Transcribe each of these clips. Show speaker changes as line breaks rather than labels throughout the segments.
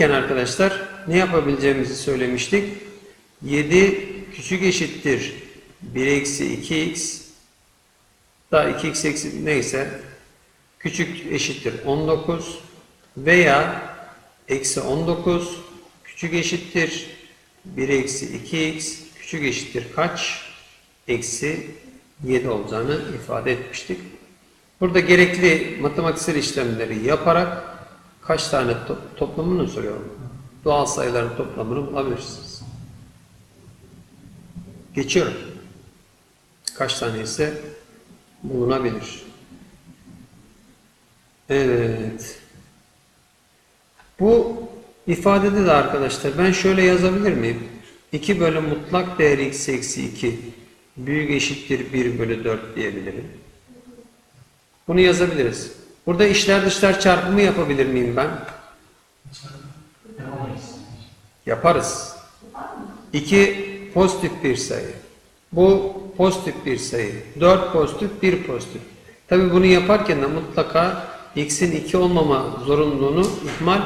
arkadaşlar ne yapabileceğimizi söylemiştik. 7 küçük eşittir 1 eksi 2x daha 2x eksi neyse küçük eşittir 19 veya eksi 19 küçük eşittir 1 eksi 2x küçük eşittir kaç? Eksi 7 olacağını ifade etmiştik. Burada gerekli matematiksel işlemleri yaparak kaç tane to- toplamını soruyorum. Doğal sayıların toplamını bulabilirsiniz. Geçiyorum. Kaç tane ise bulunabilir. Evet. Bu ifadede de arkadaşlar ben şöyle yazabilir miyim? 2 bölü mutlak değer x eksi 2 büyük eşittir 1 bölü 4 diyebilirim. Bunu yazabiliriz. Burada işler dışlar çarpımı yapabilir miyim ben? Yaparız. 2 pozitif bir sayı. Bu pozitif bir sayı. 4 pozitif, 1 pozitif. Tabi bunu yaparken de mutlaka x'in 2 olmama zorunluluğunu ihmal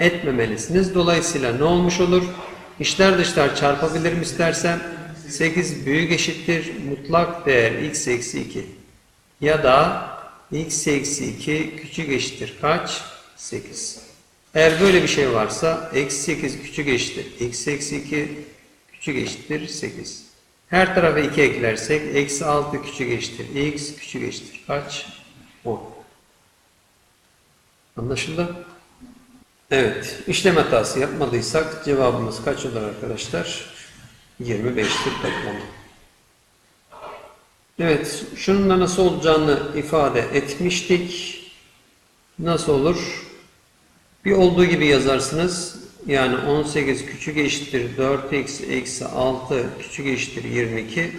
etmemelisiniz. Dolayısıyla ne olmuş olur? İşler dışlar çarpabilirim istersem 8 büyük eşittir mutlak değer x eksi 2 ya da x eksi 2 küçük eşittir kaç? 8. Eğer böyle bir şey varsa eksi 8 küçük eşittir x eksi 2 küçük eşittir 8. Her tarafa 2 eklersek eksi 6 küçük eşittir x küçük eşittir kaç? 10. Anlaşıldı? Evet. işlem hatası yapmadıysak cevabımız kaç olur arkadaşlar? 25'tir toplamı. Evet, şunun da nasıl olacağını ifade etmiştik. Nasıl olur? Bir olduğu gibi yazarsınız. Yani 18 küçük eşittir 4x eksi 6 küçük eşittir 22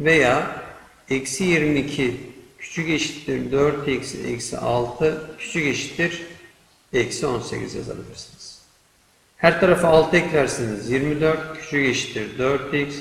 veya eksi 22 küçük eşittir 4x eksi 6 küçük eşittir eksi 18 yazabilirsiniz. Her tarafa 6 eklersiniz 24 küçük eşittir 4x